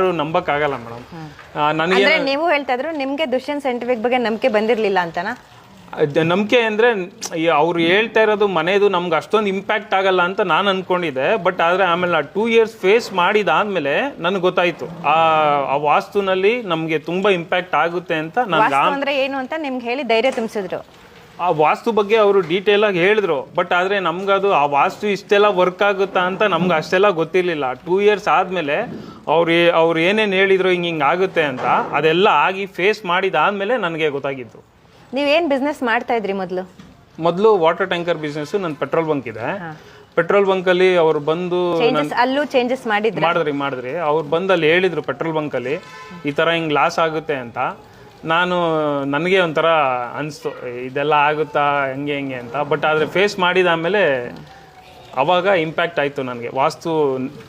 ಯಾರು ನಂಬಕ್ಕಾಗಲ್ಲ ಮೇಡಮ್. ನನಗೆ ಅಂದ್ರೆ ನೀವು ಹೇಳ್ತಾ ಇದ್ರು ನಿಮ್ಗೆ ದುಷ್ಯಂತ್ ಸೈಂಟಿಫಿಕ್ ಬಗ್ಗೆ ನಂಬಿಕೆ ಬಂದಿರ್ಲಿಲ್ಲ ಅಂತನಾ? ನಂಬಿಕೆ ಅಂದ್ರೆ ಅವ್ರು ಹೇಳ್ತಾ ಇರೋದು ಮನೆದು ನಮ್ಗೆ ಅಷ್ಟೊಂದು ಇಂಪ್ಯಾಕ್ಟ್ ಆಗಲ್ಲ ಅಂತ ನಾನು ಅನ್ಕೊಂಡಿದ್ದೆ. ಬಟ್ ಆದ್ರೆ ಆಮೇಲೆ ಟೂ ಇಯರ್ಸ್ ಫೇಸ್ ಮಾಡಿದಾದ್ಮೇಲೆ ನನಗೆ ಗೊತ್ತಾಯ್ತು. ಆ ಆ ವಾಸ್ತುನಲ್ಲಿ ನಮಗೆ ತುಂಬಾ ಇಂಪ್ಯಾಕ್ಟ್ ಆಗುತ್ತೆ ಅಂತ ನನ್ಗೆ ವಾಸ್ತು ಅಂದ್ರೆ ಏನು ಅಂತ ನಿಮ್ಗೆ ಹೇಳಿ ಧೈರ್ಯ ತುಂಬಿಸಿದ್ರು. ಆ ವಾಸ್ತು ಬಗ್ಗೆ ಅವರು ಡೀಟೇಲ್ ಆಗಿ ಹೇಳಿದ್ರು. ಬಟ್ ಆದ್ರೆ ನಮ್ಗದು ಆ ವಾಸ್ತು ಇಷ್ಟೆಲ್ಲ ವರ್ಕ್ ಆಗುತ್ತಾ ಅಂತ ನಮ್ಗೆ ಅಷ್ಟೆಲ್ಲ ಗೊತ್ತಿರ್ಲಿಲ್ಲ. ಟೂ ಇಯರ್ಸ್ ಆದ್ಮೇಲೆ ಅವ್ರು ಅವ್ರು ಏನೇನು ಹೇಳಿದ್ರು ಹಿಂಗೆ ಹಿಂಗೆ ಆಗುತ್ತೆ ಅಂತ ಅದೆಲ್ಲ ಆಗಿ ಫೇಸ್ ಮಾಡಿದಾದ್ಮೇಲೆ ನನಗೆ ಗೊತ್ತಾಗಿದ್ದು ನೀವೇನು ಬಿಸ್ನೆಸ್ ಮಾಡ್ತಾ ಇದ್ರಿ ಮೊದಲು? ಮೊದಲು ವಾಟರ್ ಟ್ಯಾಂಕರ್ ಬಿಸ್ನೆಸ್ ನನ್ನ ಪೆಟ್ರೋಲ್ ಬಂಕ್ ಇದೆ. ಪೆಟ್ರೋಲ್ ಬಂಕ್ ಅಲ್ಲಿ ಅವ್ರು ಬಂದು ಅಲ್ಲೂ ಚೇಂಜಸ್ ಮಾಡಿದ್ರು? ಮಾಡಿದ್ರಿ ಮಾಡಿದ್ರಿ. ಅವ್ರು ಬಂದು ಅಲ್ಲಿ ಹೇಳಿದ್ರು ಪೆಟ್ರೋಲ್ ಬಂಕ್ ಅಲ್ಲಿ ಈ ತರ ಹಿಂಗೆ ಲಾಸ್ ಆಗುತ್ತೆ ಅಂತ. ನಾನು ನನಗೆ ಒಂಥರ ಅನಿಸ್ತು ಇದೆಲ್ಲ ಆಗುತ್ತಾ ಹಂಗೆ ಹಿಂಗೆ ಅಂತ. ಬಟ್ ಆದರೆ ಫೇಸ್ ಮಾಡಿದಾದ್ಮೇಲೆ ಅವಾಗ ಇಂಪ್ಯಾಕ್ಟ್ ಆಯಿತು ನನಗೆ. ವಾಸ್ತು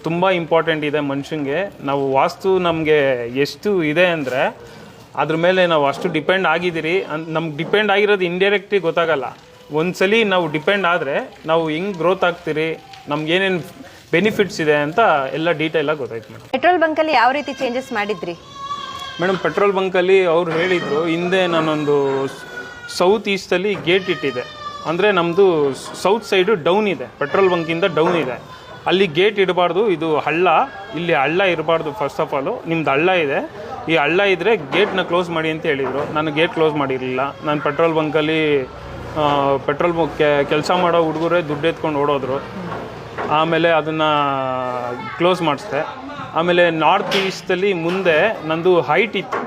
ತುಂಬ ಇಂಪಾರ್ಟೆಂಟ್ ಇದೆ ಮನುಷ್ಯನಿಗೆ ನಾವು ವಾಸ್ತು ನಮಗೆ ಎಷ್ಟು ಇದೆ ಅಂದರೆ ಅದ್ರ ಮೇಲೆ ನಾವು ಅಷ್ಟು ಡಿಪೆಂಡ್ ಆಗಿದ್ದೀರಿ. ಅಂತ ನಮ್ಗೆ ಡಿಪೆಂಡ್ ಆಗಿರೋದು ಇಂಡೈರೆಕ್ಟ್ಲಿ ಗೊತ್ತಾಗಲ್ಲ. ಒಂದ್ಸಲಿ ನಾವು ಡಿಪೆಂಡ್ ಆದರೆ ನಾವು ಹೆಂಗೆ ಗ್ರೋತ್ ಆಗ್ತೀರಿ ನಮ್ಗೆ ಏನೇನು ಬೆನಿಫಿಟ್ಸ್ ಇದೆ ಅಂತ ಎಲ್ಲ ಡೀಟೇಲಾಗಿ ಗೊತ್ತಾಯ್ತು ಮೇಡಮ್. ಪೆಟ್ರೋಲ್ ಬಂಕಲ್ಲಿ ಯಾವ ರೀತಿ ಚೇಂಜಸ್ ಮಾಡಿದ್ರಿ? ಮೇಡಮ್ ಪೆಟ್ರೋಲ್ ಬಂಕಲ್ಲಿ ಅವ್ರು ಹೇಳಿದರು ಹಿಂದೆ ನಾನೊಂದು ಸೌತ್ ಈಸ್ಟಲ್ಲಿ ಗೇಟ್ ಇಟ್ಟಿದೆ ಅಂದರೆ ನಮ್ಮದು ಸೌತ್ ಸೈಡು ಡೌನ್ ಇದೆ. ಪೆಟ್ರೋಲ್ ಬಂಕಿಂದ ಡೌನ್ ಇದೆ. ಅಲ್ಲಿ ಗೇಟ್ ಇಡಬಾರ್ದು, ಇದು ಹಳ್ಳ. ಇಲ್ಲಿ ಹಳ್ಳ ಇರಬಾರ್ದು ಫಸ್ಟ್ ಆಫ್ ಆಲು ನಿಮ್ದು ಹಳ್ಳ ಇದೆ. ಈ ಹಳ್ಳ ಇದ್ದರೆ ಗೇಟ್ನ ಕ್ಲೋಸ್ ಮಾಡಿ ಅಂತ ಹೇಳಿದರು. ನಾನು ಗೇಟ್ ಕ್ಲೋಸ್ ಮಾಡಿರಲಿಲ್ಲ. ನಾನು ಪೆಟ್ರೋಲ್ ಬಂಕಲ್ಲಿ ಪೆಟ್ರೋಲ್ ಕೆಲಸ ಮಾಡೋ ಹುಡುಗರೇ ದುಡ್ಡು ಎತ್ಕೊಂಡು ಓಡೋದ್ರು. ಆಮೇಲೆ ಅದನ್ನು ಕ್ಲೋಸ್ ಮಾಡಿಸ್ದೆ. ಆಮೇಲೆ ನಾರ್ತ್ ಈಸ್ಟಲ್ಲಿ ಮುಂದೆ ನಂದು ಹೈಟ್ ಇತ್ತು.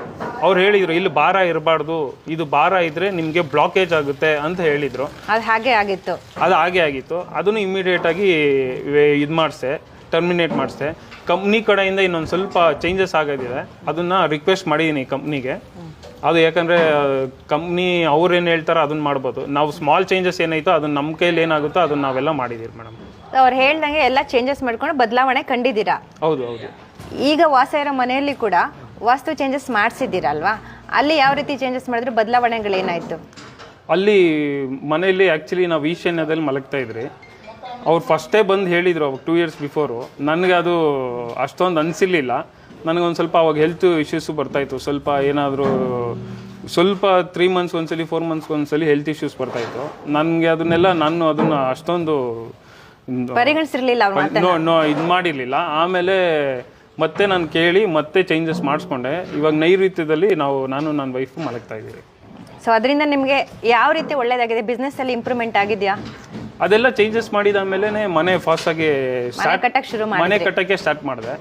ಅವ್ರು ಹೇಳಿದ್ರು ಇಲ್ಲಿ ಭಾರ ಇರಬಾರ್ದು ಇದು ಭಾರ ಇದ್ರೆ ನಿಮಗೆ ಬ್ಲಾಕೇಜ್ ಆಗುತ್ತೆ ಅಂತ ಹೇಳಿದ್ರು. ಅದು ಹಾಗೆ ಆಗಿತ್ತು. ಅದು ಹಾಗೆ ಆಗಿತ್ತು. ಅದನ್ನು ಇಮಿಡಿಯೇಟಾಗಿ ಇದು ಮಾಡಿಸೆ ಟರ್ಮಿನೇಟ್ ಮಾಡಿಸೆ. ಕಂಪ್ನಿ ಕಡೆಯಿಂದ ಇನ್ನೊಂದು ಸ್ವಲ್ಪ ಚೇಂಜಸ್ ಆಗೋದಿದೆ. ಅದನ್ನು ರಿಕ್ವೆಸ್ಟ್ ಮಾಡಿದ್ದೀನಿ ಕಂಪ್ನಿಗೆ ಅದು ಯಾಕಂದರೆ ಕಂಪ್ನಿ ಅವ್ರು ಏನು ಹೇಳ್ತಾರೋ ಅದನ್ನ ಮಾಡ್ಬೋದು. ನಾವು ಸ್ಮಾಲ್ ಚೇಂಜಸ್ ಏನೈತೋ ಅದನ್ನ ನಮ್ಮ ಕೈಲಿ ಏನಾಗುತ್ತೋ ಅದನ್ನ ನಾವೆಲ್ಲ ಮಾಡಿದ್ದೀವಿ ಮೇಡಮ್. ಅವ್ರು ಹೇಳ್ದಂಗೆ ಎಲ್ಲ ಚೇಂಜಸ್ ಮಾಡ್ಕೊಂಡು ಬದಲಾವಣೆ ಕಂಡಿದ್ದೀರಾ? ಹೌದು ಹೌದು. ಈಗ ವಾಸ ಇರೋ ಮನೆಯಲ್ಲಿ ಕೂಡ ವಾಸ್ತು ಚೇಂಜಸ್ ಮಾಡಿಸಿದ್ದೀರಲ್ವಾ? ಅಲ್ಲಿ ಯಾವ ರೀತಿ ಚೇಂಜಸ್ ಮಾಡಿದ್ರು ಬದಲಾವಣೆಗಳೇನಾಯಿತು ಅಲ್ಲಿ ಮನೆಯಲ್ಲಿ ಆ್ಯಕ್ಚುಲಿ ನಾವು ಈಶಾನ್ಯದಲ್ಲಿ ಮಲಗ್ತಾ ಇದ್ರಿ. ಅವ್ರು ಫಸ್ಟೇ ಬಂದು ಹೇಳಿದರು ಅವಾಗ ಟೂ ಇಯರ್ಸ್ ಬಿಫೋರು ನನಗೆ ಅದು ಅಷ್ಟೊಂದು ಅನಿಸಿರ್ಲಿಲ್ಲ. ನನಗೊಂದು ಸ್ವಲ್ಪ ಅವಾಗ ಹೆಲ್ತ್ ಇಶ್ಯೂಸು ಬರ್ತಾಯಿತ್ತು ಸ್ವಲ್ಪ ಏನಾದರೂ ಸ್ವಲ್ಪ ತ್ರೀ ಮಂತ್ಸ್ ಒಂದ್ಸಲಿ ಫೋರ್ ಮಂತ್ಸ್ ಒಂದ್ಸಲಿ ಹೆಲ್ತ್ ಇಶ್ಯೂಸ್ ಬರ್ತಾಯಿತ್ತು ನನಗೆ ಅದನ್ನೆಲ್ಲ ನಾನು ಅದನ್ನು ಅಷ್ಟೊಂದು ಪರಿಗಣಿಸಿರ್ಲಿಲ್ಲ ಅವ್ರು ನೋ ನೋ ಇದು ಮಾಡಿರಲಿಲ್ಲ. ಆಮೇಲೆ ಮತ್ತೆ ನಾನು ಕೇಳಿ ಮತ್ತೆ ಚೇಂಜಸ್ ಮಾಡಿಸ್ಕೊಂಡೆ. ಇವಾಗ ನೈಋತ್ಯದಲ್ಲಿ ನಾವು ನಾನು ನನ್ನ ವೈಫ್ ಮಲಗ್ತಾ ಇದ್ದೀವಿ ಸೊ ಅದರಿಂದ ನಿಮಗೆ ಯಾವ ರೀತಿ ಒಳ್ಳೇದಾಗಿದೆ? ಬಿಸ್ನೆಸ್ ಅಲ್ಲಿ ಇಂಪ್ರೂವ್ಮೆಂಟ್ ಆಗಿದೆಯಾ? ಅದೆಲ್ಲ ಚೇಂಜಸ್ ಮಾಡಿದ ಆಮೇಲೆ ಮನೆ ಫಾಸ್ಟ್ ಆಗಿ ಮನೆ ಕಟ್ಟಕ್ಕೆ ಶುರು ಮನೆ ಕಟ್ಟಕ್ಕೆ ಸ್ಟಾರ್ಟ್ ಮಾಡಿದೆ.